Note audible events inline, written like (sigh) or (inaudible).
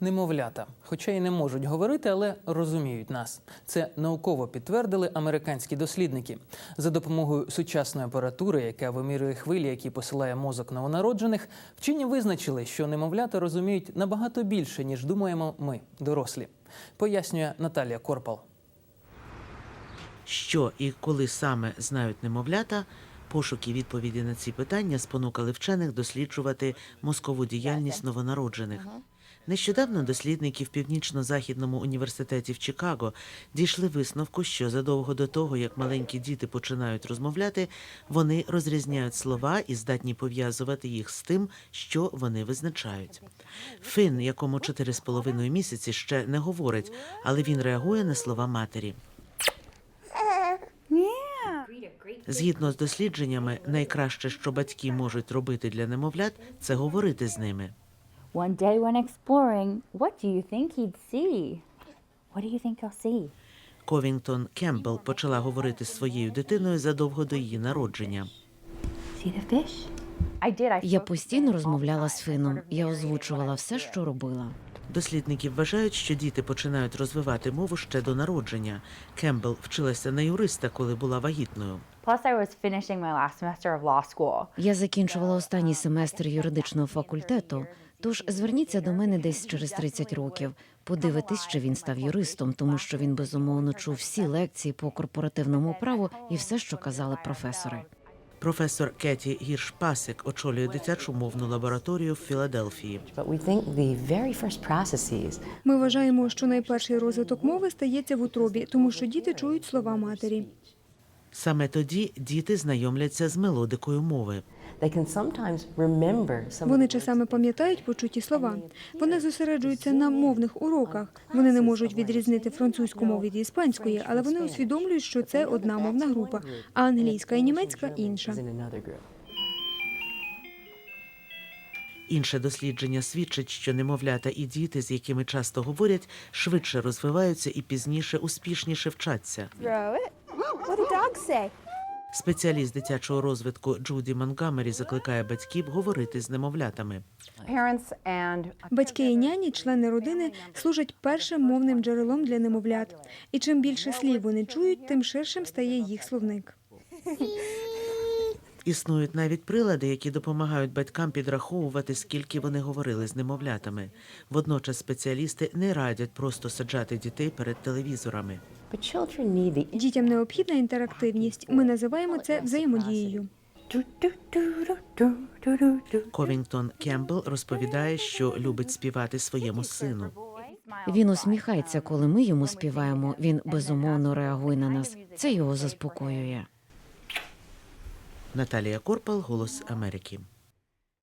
Немовлята, хоча й не можуть говорити, але розуміють нас. Це науково підтвердили американські дослідники. За допомогою сучасної апаратури, яка вимірює хвилі, які посилає мозок новонароджених, вчені визначили, що немовлята розуміють набагато більше, ніж думаємо ми, дорослі. Пояснює Наталія Корпал. Що і коли саме знають немовлята, пошуки відповіді на ці питання спонукали вчених досліджувати мозкову діяльність новонароджених. Нещодавно дослідники в північно-західному університеті в Чикаго дійшли висновку, що задовго до того, як маленькі діти починають розмовляти, вони розрізняють слова і здатні пов'язувати їх з тим, що вони визначають. Фин, якому 4,5 місяці ще не говорить, але він реагує на слова матері. Згідно з дослідженнями, найкраще, що батьки можуть робити для немовлят, це говорити з ними. One day when exploring, what do you think he'd see? What do you think he'll see? Ковінгтон Кембл почала говорити з своєю дитиною задовго до її народження. See the fish? I did. I Я постійно розмовляла з Фином. Я озвучувала все, що робила. Дослідники вважають, що діти починають розвивати мову ще до народження. Кембл вчилася на юриста, коли була вагітною. Plus, I was finishing my last semester of law school. Я закінчувала останній семестр юридичного факультету. Тож зверніться до мене десь через 30 років. Подивитись, чи він став юристом, тому що він безумовно чув всі лекції по корпоративному праву і все, що казали професори. Професор Кеті Гірш-Пасик очолює дитячу мовну лабораторію в Філадельфії. Ми вважаємо, що найперший розвиток мови стається в утробі, тому що діти чують слова матері. Саме тоді діти знайомляться з мелодикою мови. Вони часами пам'ятають почуті слова. Вони зосереджуються на мовних уроках. Вони не можуть відрізнити французьку мову від іспанської, але вони усвідомлюють, що це одна мовна група, а англійська і німецька інша. Інше дослідження свідчить, що немовлята і діти, з якими часто говорять, швидше розвиваються і пізніше успішніше вчаться. What do dogs say? Спеціаліст дитячого розвитку Джуді Монгамері закликає батьків говорити з немовлятами. Батьки і няні, члени родини, служать першим мовним джерелом для немовлят. І чим більше слів вони чують, тим ширшим стає їх словник. (laughs) Існують навіть прилади, які допомагають батькам підраховувати, скільки вони говорили з немовлятами. Водночас спеціалісти не радять просто саджати дітей перед телевізорами. Дітям необхідна інтерактивність. Ми називаємо це взаємодією. Ковінгтон Кембл розповідає, що любить співати своєму сину. Він усміхається, коли ми йому співаємо. Він безумовно реагує на нас. Це його заспокоює. Наталія Корпал, Голос Америки.